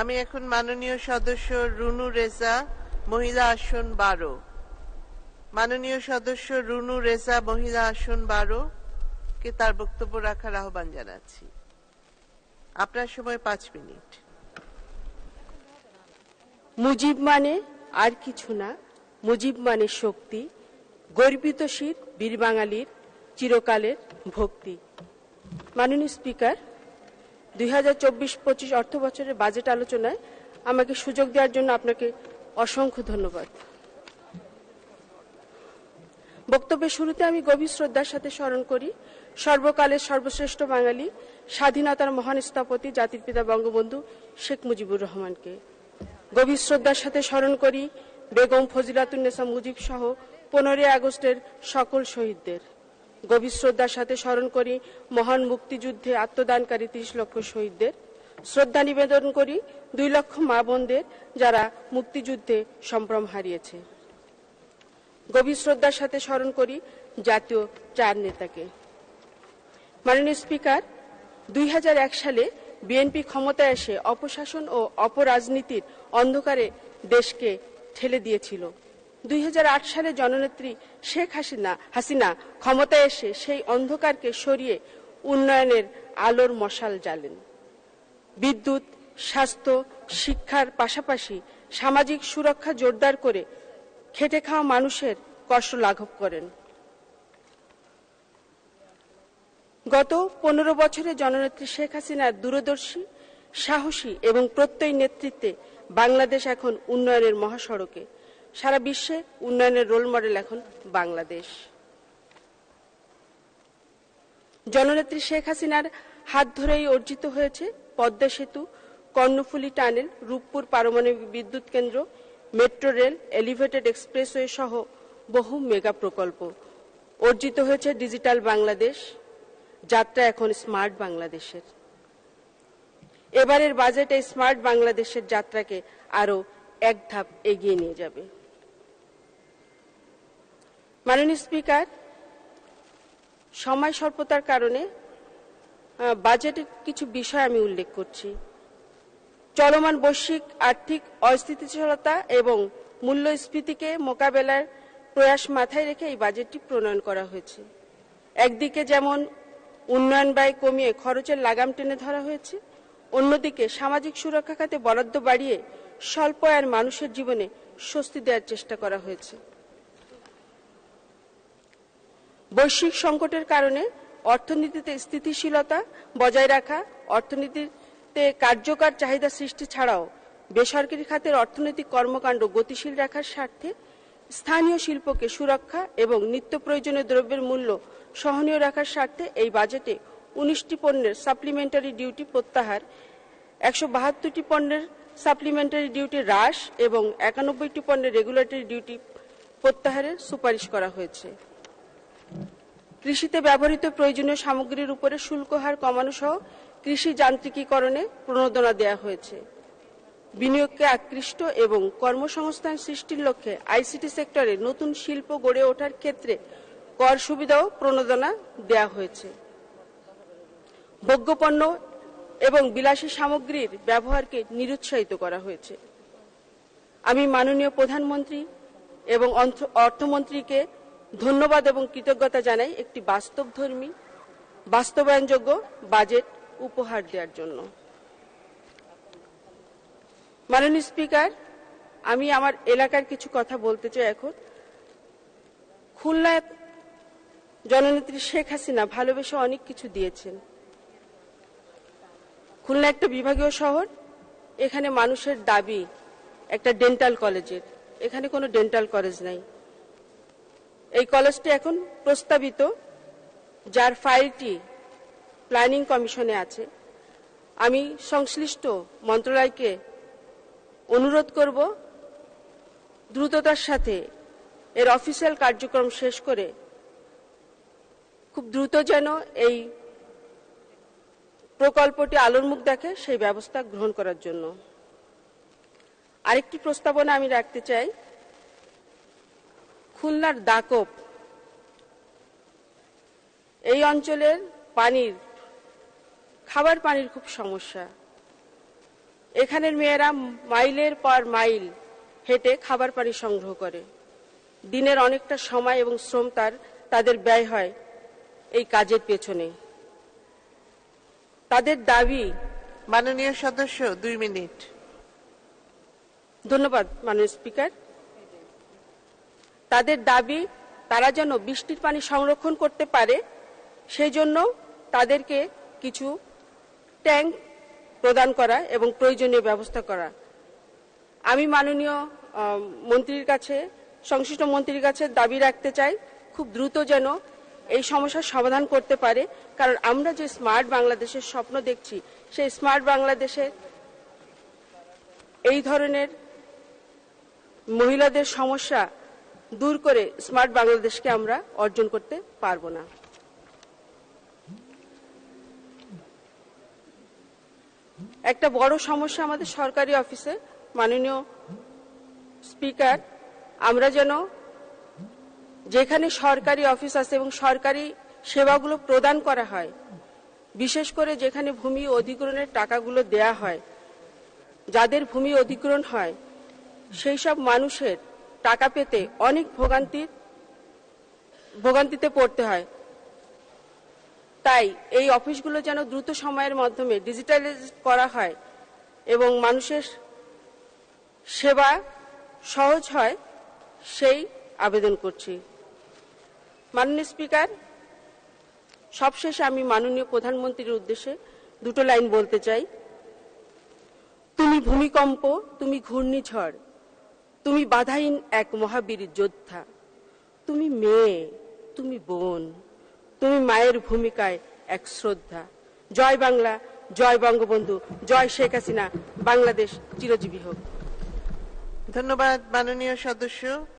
আমি এখন মাননীয় সদস্য রুনু রেজা, মহিলা আসন বারো। মাননীয় সদস্য রুনু রেজা, মহিলা আসন বারো, কে তার বক্তব্য রাখার আহ্বান জানাচ্ছি। আপনার সময় পাঁচ মিনিট। মুজিব মানে আর কিছু না, মুজিব মানে শক্তি, গর্বিত শির, বীর বাঙালির চিরকালের ভক্তি। মাননীয় স্পিকার দুই চব্বিশ পঁচিশ অর্থ বছরের বাজেট আলোচনায় আমাকে সুযোগ দেওয়ার জন্য আপনাকে অসংখ্য ধন্যবাদ। বক্তব্যের শুরুতে আমি গভীর শ্রদ্ধার সাথে স্মরণ করি, সর্বকালের সর্বশ্রেষ্ঠ বাঙালি, স্বাধীনতার মহান স্থপতি, জাতির পিতা বঙ্গবন্ধু শেখ মুজিবুর রহমানকে। গভীর শ্রদ্ধার সাথে স্মরণ করি, বেগম ফজিলাতুন্নেসা মুজিব সহ পনেরোই আগস্টের সকল শহীদদের। গভীর শ্রদ্ধার সাথে স্মরণ করি, মহান মুক্তিযুদ্ধে আত্মদানকারী ত্রিশ লক্ষ শহীদদের। শ্রদ্ধা নিবেদন করি দুই লক্ষ মা বোনদের যারা মুক্তিযুদ্ধে সম্ভ্রম হারিয়েছে। গভীর শ্রদ্ধার সাথে স্মরণ করি জাতীয় চার নেতাকে। মাননীয় স্পিকার, দুই হাজার এক সালে বিএনপি ক্ষমতায় এসে অপশাসন ও অপরাজনীতির অন্ধকারে দেশকে ঠেলে দিয়েছিল। দুই হাজার আট সালে জননেত্রী শেখ হাসিনা হাসিনা ক্ষমতায় এসে সেই অন্ধকারকে সরিয়ে উন্নয়নের আলোর মশাল জ্বালেন। বিদ্যুৎ, স্বাস্থ্য, শিক্ষার পাশাপাশি সামাজিক সুরক্ষা জোরদার করে খেটে খাওয়া মানুষের কষ্ট লাঘব করেন। গত পনেরো বছরে জননেত্রী শেখ হাসিনার দূরদর্শী, সাহসী এবং প্রত্যয় নেতৃত্বে বাংলাদেশ এখন উন্নয়নের মহাসড়কে। সারা বিশ্বে উন্নয়নের রোল মডেল এখন বাংলাদেশ। জননেত্রী শেখ হাসিনার হাত ধরেই অর্জিত হয়েছে পদ্মা সেতু, কর্ণফুলী টানেল, রূপপুর পারমাণবিক বিদ্যুৎ কেন্দ্র, মেট্রো রেল, এলিভেটেড এক্সপ্রেসওয়ে সহ বহু মেগা প্রকল্প। অর্জিত হয়েছে ডিজিটাল বাংলাদেশ, যাত্রা এখন স্মার্ট বাংলাদেশের। এবারের বাজেটে স্মার্ট বাংলাদেশের যাত্রাকে আরও এক ধাপ এগিয়ে নিয়ে যাবে। মাননীয় স্পিকার, সময় স্বল্পতার কারণে বাজেটের কিছু বিষয় আমি উল্লেখ করছি। চলমান বৈশ্বিক আর্থিক অস্থিতিশীলতা এবং মূল্যস্ফীতিকে মোকাবেলার প্রয়াস মাথায় রেখে এই বাজেটটি প্রণয়ন করা হয়েছে। একদিকে যেমন উন্নয়ন ব্যয় কমিয়ে খরচের লাগাম টেনে ধরা হয়েছে, অন্যদিকে সামাজিক সুরক্ষা খাতে বরাদ্দ বাড়িয়ে স্বল্প আয়ের মানুষের জীবনে স্বস্তি দেওয়ার চেষ্টা করা হয়েছে। বৈশ্বিক সংকটের কারণে অর্থনীতিতে স্থিতিশীলতা বজায় রাখা, অর্থনীতিতে কার্যকর চাহিদা সৃষ্টি ছাড়াও বেসরকারি খাতের অর্থনৈতিক কর্মকাণ্ড গতিশীল রাখার স্বার্থে স্থানীয় শিল্পকে সুরক্ষা এবং নিত্য প্রয়োজনীয় দ্রব্যের মূল্য সহনীয় রাখার স্বার্থে এই বাজেটে উনিশটি পণ্যের সাপ্লিমেন্টারি ডিউটি প্রত্যাহার, একশো বাহাত্তরটি পণ্যের সাপ্লিমেন্টারি ডিউটি হ্রাস এবং একানব্বইটি পণ্যের রেগুলেটরি ডিউটি প্রত্যাহারের সুপারিশ করা হয়েছে। কৃষিতে ব্যবহৃত প্রয়োজনীয় সামগ্রীর উপরে শুল্ক হার কমানো সহ কৃষি যান্ত্রিকীকরণে প্রণোদনা দেওয়া হয়েছে। বিনিয়োগকে আকৃষ্ট এবং কর্মসংস্থান সৃষ্টির লক্ষ্যে আইসিটি সেক্টরে নতুন শিল্প গড়ে ওঠার ক্ষেত্রে কর সুবিধাও প্রণোদনা দেওয়া হয়েছে। ভোগ্যপণ্য এবং বিলাসী সামগ্রীর ব্যবহারকে নিরুৎসাহিত করা হয়েছে। আমি মাননীয় প্রধানমন্ত্রী এবং অর্থমন্ত্রীকে ধন্যবাদ এবং কৃতজ্ঞতা জানাই একটি বাস্তবধর্মী, বাস্তবায়নযোগ্য বাজেট উপহার দেওয়ার জন্য। মাননীয় স্পিকার, আমি আমার এলাকার কিছু কথা বলতে চাই এখন। খুলনায় জননেত্রী শেখ হাসিনা ভালোবেসে অনেক কিছু দিয়েছেন। খুলনা একটা বিভাগীয় শহর, এখানে মানুষের দাবি একটা ডেন্টাল কলেজের এখানে কোনো ডেন্টাল কলেজ নাই। এই কলেজটি এখন প্রস্তাবিত, যার ফাইলটি প্ল্যানিং কমিশনে আছে। আমি সংশ্লিষ্ট মন্ত্রণালয়কে অনুরোধ করব, দ্রুততার সাথে এর অফিসিয়াল কার্যক্রম শেষ করে খুব দ্রুত যেন এই প্রকল্পটি আলোর মুখ দেখে সেই ব্যবস্থা গ্রহণ করার জন্য। আরেকটি প্রস্তাবনা আমি রাখতে চাই খুলনার দাকব এই অঞ্চলের পানির খাবার পানির খুব সমস্যা। এখানের মেয়েরা মাইলের পর মাইল হেঁটে খাবার পানি সংগ্রহ করে। দিনের অনেকটা সময় এবং শ্রম তার তাদের ব্যয় হয় এই কাজের পেছনে। তাদের দাবি মাননীয় সদস্য দুই মিনিট। ধন্যবাদ মাননীয় স্পিকার। তাদের দাবি, তারা যেন বৃষ্টির পানি সংরক্ষণ করতে পারে সেই জন্য তাদেরকে কিছু ট্যাঙ্ক প্রদান করা এবং প্রয়োজনীয় ব্যবস্থা করা। আমি মাননীয় মন্ত্রীর কাছে, সংশ্লিষ্ট মন্ত্রীর কাছে দাবি রাখতে চাই, খুব দ্রুত যেন এই সমস্যার সমাধান করতে পারে, কারণ আমরা যে স্মার্ট বাংলাদেশের স্বপ্ন দেখছি, সেই স্মার্ট বাংলাদেশে এই ধরনের মহিলাদের সমস্যা দূর করে স্মার্ট বাংলাদেশকে আমরা অর্জন করতে পারব না। একটা বড় সমস্যা আমাদের সরকারি অফিসে, মাননীয় স্পিকার, আমরা যেন যেখানে সরকারি অফিস আছে এবং সরকারি সেবাগুলো প্রদান করা হয়, বিশেষ করে যেখানে ভূমি অধিগ্রহণের টাকাগুলো দেয়া হয়, যাদের ভূমি অধিগ্রহণ হয়, সেই সব মানুষের টাকা পেতে অনেক ভোগান্তির ভোগান্তিতে পড়তে হয়। তাই এই অফিসগুলো যেন দ্রুত সময়ের মাধ্যমে ডিজিটালাইজ করা হয় এবং মানুষের সেবা সহজ হয়, সেই আবেদন করছি। মাননীয় স্পিকার, সবশেষে আমি মাননীয় প্রধানমন্ত্রীর উদ্দেশ্যে দুটো লাইন বলতে চাই। তুমি ভূমিকম্প, তুমি ঘূর্ণিঝড় তুমি বাধাহীন এক মহাবীর যোদ্ধা। তুমি মেয়ে, তুমি বোন। তুমি মায়ের ভূমিকায় এক শ্রদ্ধা। জয় বাংলা, জয় বঙ্গবন্ধু, জয় শেখ হাসিনা। বাংলাদেশ চিরজীবী হোক। ধন্যবাদ মাননীয় সদস্য।